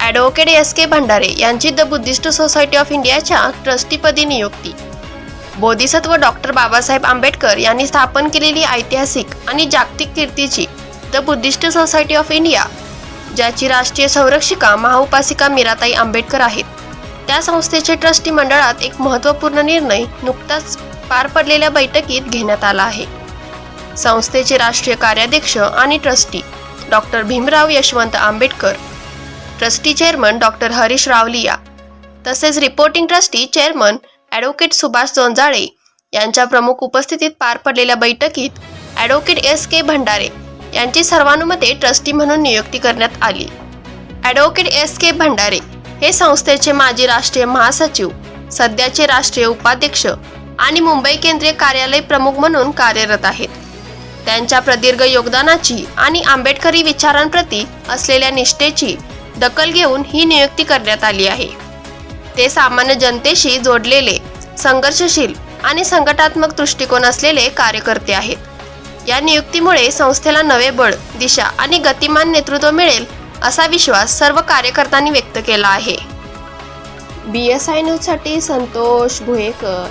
Advocate S के भंडारे यांची the Buddhist society of इंडियाच्या ट्रस्टीपदी नियुक्ती. बोधिसत्व डॉक्टर बाबासाहेब आंबेडकर यांनी स्थापन केलेली ऐतिहासिक आणि जागतिक कीर्तीची the Buddhist society of India ज्याची राष्ट्रीय संरक्षिका महाउपासिका मीराताई आंबेडकर आहेत. त्या संस्थेचे ट्रस्टी मंडळात एक महत्त्वपूर्ण निर्णय नुकताच पार पडलेल्या बैठकीत घेण्यात आला आहे. संस्थेचे राष्ट्रीय कार्याध्यक्ष आणि trustee doctor Bhimrao Yashwant Ambedkar trustee chairman doctor Harish Rawalia तसेच reporting trustee chairman advocate Subhash Jonjale यांच्या प्रमुख उपस्थितीत पार पडलेल्या बैठकीत ॲडव्होकेट एस के भंडारे यांची सर्वानुमते ट्रस्टी म्हणून नियुक्ती करण्यात आली. ॲडव्होकेट एस के भंडारे हे संस्थेचे माजी राष्ट्रीय महासचिव सध्याचे राष्ट्रीय उपाध्यक्ष आणि मुंबई केंद्रीय कार्यालय प्रमुख म्हणून कार्यरत आहेत. त्यांच्या प्रदीर्घ योगदानाची आणि आंबेडकरी विचारांप्रती असलेल्या निष्ठेची दखल घेऊन ही नियुक्ती करण्यात आली आहे. ते सामान्य जनतेशी जोडलेले संघर्षशील आणि संघटात्मक दृष्टिकोन असलेले कार्यकर्ते आहेत. या नियुक्तीमुळे संस्थेला नवे बळ दिशा आणि गतिमान नेतृत्व मिळेल असा विश्वास सर्व कार्यकर्त्यांनी व्यक्त केला आहे. बी एस आय न्यूजसाठी संतोष भुयेकर